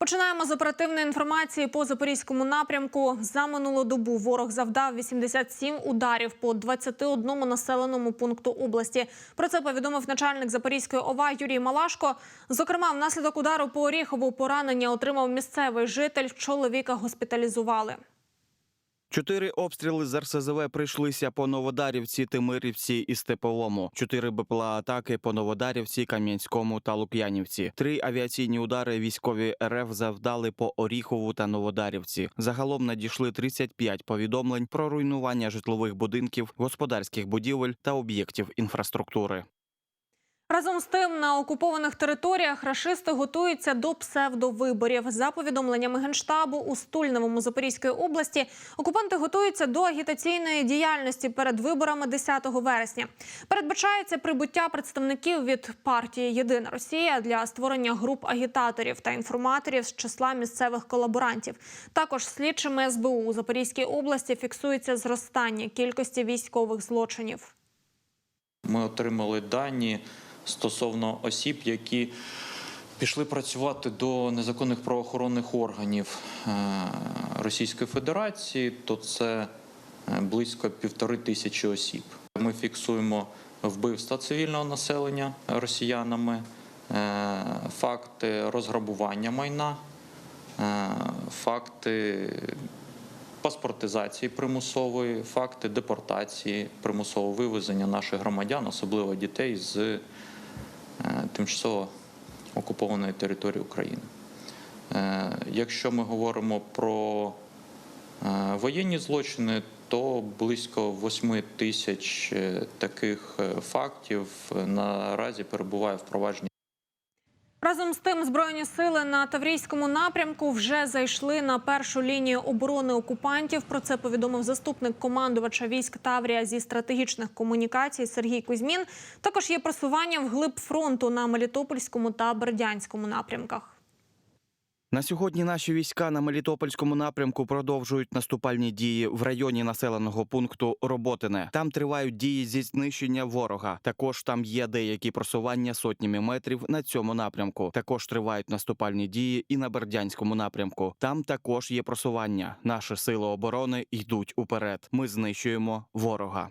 Починаємо з оперативної інформації по запорізькому напрямку. За минулу добу ворог завдав 87 ударів по 21 населеному пункту області. Про це повідомив начальник Запорізької ОВА Юрій Малашко. Зокрема, внаслідок удару по Оріхову поранення отримав місцевий житель. Чоловіка госпіталізували. Чотири обстріли з РСЗВ прийшлися по Новодарівці, Тимирівці і Степовому. Чотири БПЛА атаки по Новодарівці, Кам'янському та Лук'янівці. Три авіаційні удари військові РФ завдали по Оріхову та Новодарівці. Загалом надійшли 35 повідомлень про руйнування житлових будинків, господарських будівель та об'єктів інфраструктури. Разом з тим, на окупованих територіях рашисти готуються до псевдовиборів. За повідомленнями генштабу у Стульневому Запорізької області, окупанти готуються до агітаційної діяльності перед виборами 10 вересня. Передбачається прибуття представників від партії Єдина Росія для створення груп агітаторів та інформаторів з числа місцевих колаборантів. Також слідчими СБУ у Запорізькій області фіксується зростання кількості військових злочинів. Ми отримали дані стосовно осіб, які пішли працювати до незаконних правоохоронних органів е, Російської Федерації, то це е, близько півтори тисячі осіб. Ми фіксуємо вбивства цивільного населення росіянами, е, факти розграбування майна, факти паспортизації примусової, факти депортації, примусового вивезення наших громадян, особливо дітей з е, тимчасово окупованої території України. Е, Якщо ми говоримо про е, воєнні злочини, то близько 8 тисяч таких фактів наразі перебуває в провадженні. Разом з тим, збройні сили на Таврійському напрямку вже зайшли на першу лінію оборони окупантів. Про це повідомив заступник командувача військ Таврія зі стратегічних комунікацій Сергій Кузьмін. Також є просування вглиб фронту на Мелітопольському та Бердянському напрямках. На сьогодні наші війська на Мелітопольському напрямку продовжують наступальні дії в районі населеного пункту Роботине. Там тривають дії зі знищення ворога. Також там є деякі просування сотнями метрів на цьому напрямку. Також тривають наступальні дії і на Бердянському напрямку. Там також є просування. Наші сили оборони йдуть уперед. Ми знищуємо ворога.